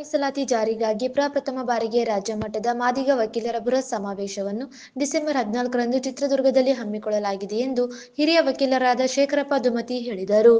ಮೀಸಲಾತಿ ಜಾರಿಗಾಗಿ ಪ್ರಪ್ರಥಮ ಬಾರಿಗೆ ರಾಜ್ಯ ಮಟ್ಟದ ಮಾದಿಗ ವಕೀಲರ ಬೃಹತ್ ಸಮಾವೇಶವನ್ನು ಡಿಸೆಂಬರ್ ಹದಿನಾಲ್ಕರಂದು ಚಿತ್ರದುರ್ಗದಲ್ಲಿ ಹಮ್ಮಿಕೊಳ್ಳಲಾಗಿದೆ ಎಂದು ಹಿರಿಯ ವಕೀಲರಾದ ಶೇಖರಪ್ಪ ದುಮತಿ ಹೇಳಿದರು.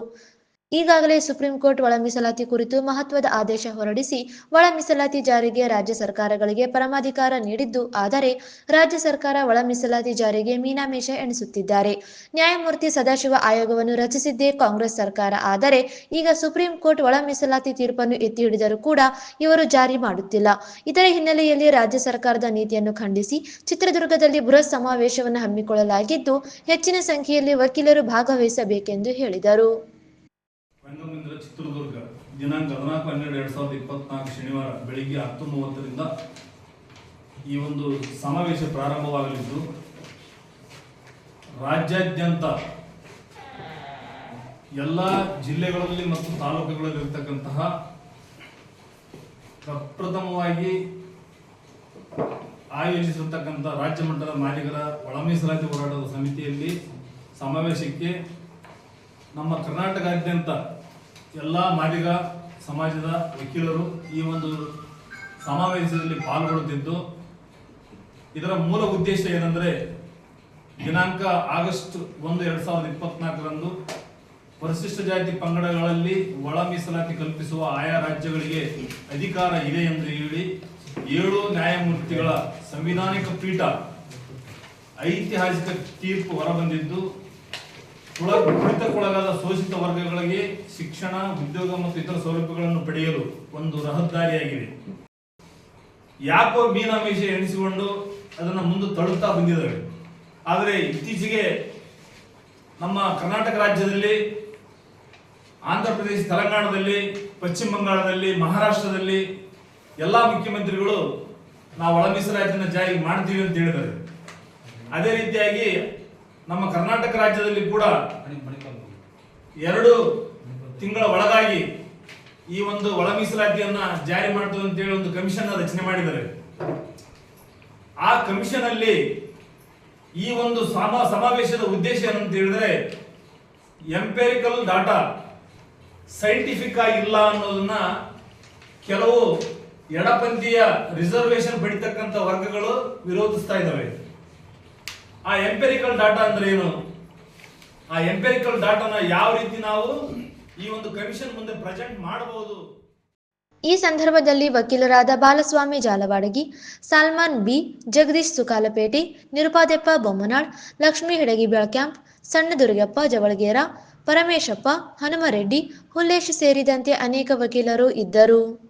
ಈಗಾಗಲೇ ಸುಪ್ರೀಂ ಕೋರ್ಟ್ ಒಳ ಮೀಸಲಾತಿ ಕುರಿತು ಮಹತ್ವದ ಆದೇಶ ಹೊರಡಿಸಿ, ಒಳ ಮೀಸಲಾತಿ ಜಾರಿಗೆ ರಾಜ್ಯ ಸರ್ಕಾರಗಳಿಗೆ ಪರಮಾಧಿಕಾರ ನೀಡಿದ್ದು, ಆದರೆ ರಾಜ್ಯ ಸರ್ಕಾರ ಒಳ ಮೀಸಲಾತಿ ಜಾರಿಗೆ ಮೀನಾಮೇಷ ಎಣಿಸುತ್ತಿದ್ದಾರೆ. ನ್ಯಾಯಮೂರ್ತಿ ಸದಾಶಿವ ಆಯೋಗವನ್ನು ರಚಿಸಿದ್ದೇ ಕಾಂಗ್ರೆಸ್ ಸರ್ಕಾರ, ಆದರೆ ಈಗ ಸುಪ್ರೀಂ ಕೋರ್ಟ್ ಒಳ ಮೀಸಲಾತಿ ತೀರ್ಪನ್ನು ಎತ್ತಿ ಹಿಡಿದರೂ ಕೂಡ ಇವರು ಜಾರಿ ಮಾಡುತ್ತಿಲ್ಲ. ಇದರ ಹಿನ್ನೆಲೆಯಲ್ಲಿ ರಾಜ್ಯ ಸರ್ಕಾರದ ನೀತಿಯನ್ನು ಖಂಡಿಸಿ, ಚಿತ್ರದುರ್ಗದಲ್ಲಿ ಬೃಹತ್ ಸಮಾವೇಶವನ್ನು ಹಮ್ಮಿಕೊಳ್ಳಲಾಗಿದ್ದು, ಹೆಚ್ಚಿನ ಸಂಖ್ಯೆಯಲ್ಲಿ ವಕೀಲರು ಭಾಗವಹಿಸಬೇಕೆಂದು ಹೇಳಿದರು. ರಂಗಮಂದಿರ ಚಿತ್ರದುರ್ಗ, ದಿನಾಂಕ ಹದಿನಾಲ್ಕು ಹನ್ನೆರಡು ಎರಡ್ ಸಾವಿರದ ಇಪ್ಪತ್ನಾಲ್ಕು ಶನಿವಾರ ಬೆಳಿಗ್ಗೆ ಹತ್ತು ಮೂವತ್ತರಿಂದ ಈ ಒಂದು ಸಮಾವೇಶ ಪ್ರಾರಂಭವಾಗಲಿದ್ದು, ರಾಜ್ಯಾದ್ಯಂತ ಎಲ್ಲ ಜಿಲ್ಲೆಗಳಲ್ಲಿ ಮತ್ತು ತಾಲೂಕುಗಳಲ್ಲಿ ಇರತಕ್ಕಂತಹ ಪ್ರಪ್ರಥಮವಾಗಿ ಆಯೋಜಿಸಿರ್ತಕ್ಕಂಥ ರಾಜ್ಯ ಮಟ್ಟದ ಮಾಲೀಕರ ಒಳ ಮೀಸಲಾತಿ ಹೋರಾಟದ ಸಮಿತಿಯಲ್ಲಿ ಸಮಾವೇಶಕ್ಕೆ ನಮ್ಮ ಕರ್ನಾಟಕಾದ್ಯಂತ ಎಲ್ಲ ಮಾದಿಗ ಸಮಾಜದ ವಕೀಲರು ಈ ಒಂದು ಸಮಾವೇಶದಲ್ಲಿ ಪಾಲ್ಗೊಳ್ಳುತ್ತಿದ್ದು, ಇದರ ಮೂಲ ಉದ್ದೇಶ ಏನಂದರೆ ದಿನಾಂಕ ಆಗಸ್ಟ್ ಒಂದು, ಎರಡು ಸಾವಿರದ ಇಪ್ಪತ್ನಾಲ್ಕರಂದು ಪರಿಶಿಷ್ಟ ಜಾತಿ ಪಂಗಡಗಳಲ್ಲಿ ಒಳ ಮೀಸಲಾತಿ ಕಲ್ಪಿಸುವ ಆಯಾ ರಾಜ್ಯಗಳಿಗೆ ಅಧಿಕಾರ ಇದೆ ಎಂದು ಹೇಳಿ ಏಳು ನ್ಯಾಯಮೂರ್ತಿಗಳ ಸಂವಿಧಾನಿಕ ಪೀಠ ಐತಿಹಾಸಿಕ ತೀರ್ಪು ಹೊರಬಂದಿದ್ದು ತುಳಿತಕ್ಕೊಳಗಾದ ಶೋಷಿತ ವರ್ಗಗಳಿಗೆ ಶಿಕ್ಷಣ, ಉದ್ಯೋಗ ಮತ್ತು ಇತರ ಸೌಲಭ್ಯಗಳನ್ನು ಪಡೆಯಲು ಒಂದು ರಹದಾರಿಯಾಗಿದೆ. ಯಾಕೋ ಮೀನಾಮೇಷ ಎಣಿಸಿಕೊಂಡು ಅದನ್ನು ಮುಂದೆ ತಳ್ಳುತ್ತಾ ಬಂದಿದ್ದಾರೆ. ಆದರೆ ಇತ್ತೀಚೆಗೆ ನಮ್ಮ ಕರ್ನಾಟಕ ರಾಜ್ಯದಲ್ಲಿ, ಆಂಧ್ರ ಪ್ರದೇಶ, ತೆಲಂಗಾಣದಲ್ಲಿ, ಪಶ್ಚಿಮ ಬಂಗಾಳದಲ್ಲಿ, ಮಹಾರಾಷ್ಟ್ರದಲ್ಲಿ ಎಲ್ಲ ಮುಖ್ಯಮಂತ್ರಿಗಳು ನಾವು ಒಳ ಮೀಸಲಾತಿನ ಜಾರಿ ಮಾಡ್ತೀವಿ ಅಂತ ಹೇಳಿದ್ದಾರೆ. ಅದೇ ರೀತಿಯಾಗಿ ನಮ್ಮ ಕರ್ನಾಟಕ ರಾಜ್ಯದಲ್ಲಿ ಕೂಡ ಎರಡು ತಿಂಗಳ ಒಳಗಾಗಿ ಈ ಒಂದು ಒಳ ಮೀಸಲಾತಿಯನ್ನ ಜಾರಿ ಮಾಡ್ತದೆ ಅಂತ ಹೇಳಿ ಒಂದು ಕಮಿಷನ್ ರಚನೆ ಮಾಡಿದ್ದಾರೆ. ಆ ಕಮಿಷನ್ ಅಲ್ಲಿ ಈ ಒಂದು ಸಮ ಸಮಾವೇಶದ ಉದ್ದೇಶ ಏನಂತ ಹೇಳಿದ್ರೆ ಎಂಪೆರಿಕಲ್ ಡಾಟಾ ಸೈಂಟಿಫಿಕ್ ಆಗಿಲ್ಲ ಅನ್ನೋದನ್ನ ಕೆಲವು ಎಡಪಂಥೀಯ ರಿಸರ್ವೇಶನ್ ಪಡಿತಕ್ಕಂಥ ವರ್ಗಗಳು ವಿರೋಧಿಸ್ತಾ ಇದ್ದಾವೆ. ಆ ಎಂಪೆರಿಕಲ್ ಡಾಟಾ ಅಂದ್ರೆ ಏನು? ಆ ಎಂಪೆರಿಕಲ್ ಡಾಟಾನ ಯಾವ ರೀತಿ ನಾವು ಈ ಒಂದು ಕಮಿಷನ್ ಮುಂದೆ ಪ್ರೆಸೆಂಟ್ ಮಾಡಬಹುದು? ಈ ಸಂದರ್ಭದಲ್ಲಿ ವಕೀಲರಾದ ಬಾಲಸ್ವಾಮಿ ಜಾಲವಾಡಗಿ, ಸಾಲ್ಮಾನ್ ಬಿ, ಜಗದೀಶ್ ಸುಕಾಲಪೇಟೆ, ನಿರುಪಾದೆಪ್ಪ ಬೊಮ್ಮನಾಳ್, ಲಕ್ಷ್ಮೀ ಹಿಡಗಿ ಬೆಳಕ್ಯಾಂಪ್ ಸಣ್ಣ ದುರ್ಗಪ್ಪ ಜವಳಗೇರ, ಪರಮೇಶಪ್ಪ, ಹನುಮರೆಡ್ಡಿ, ಹುಲ್ಲೇಶ್ ಸೇರಿದಂತೆ ಅನೇಕ ವಕೀಲರು ಇದ್ದರು.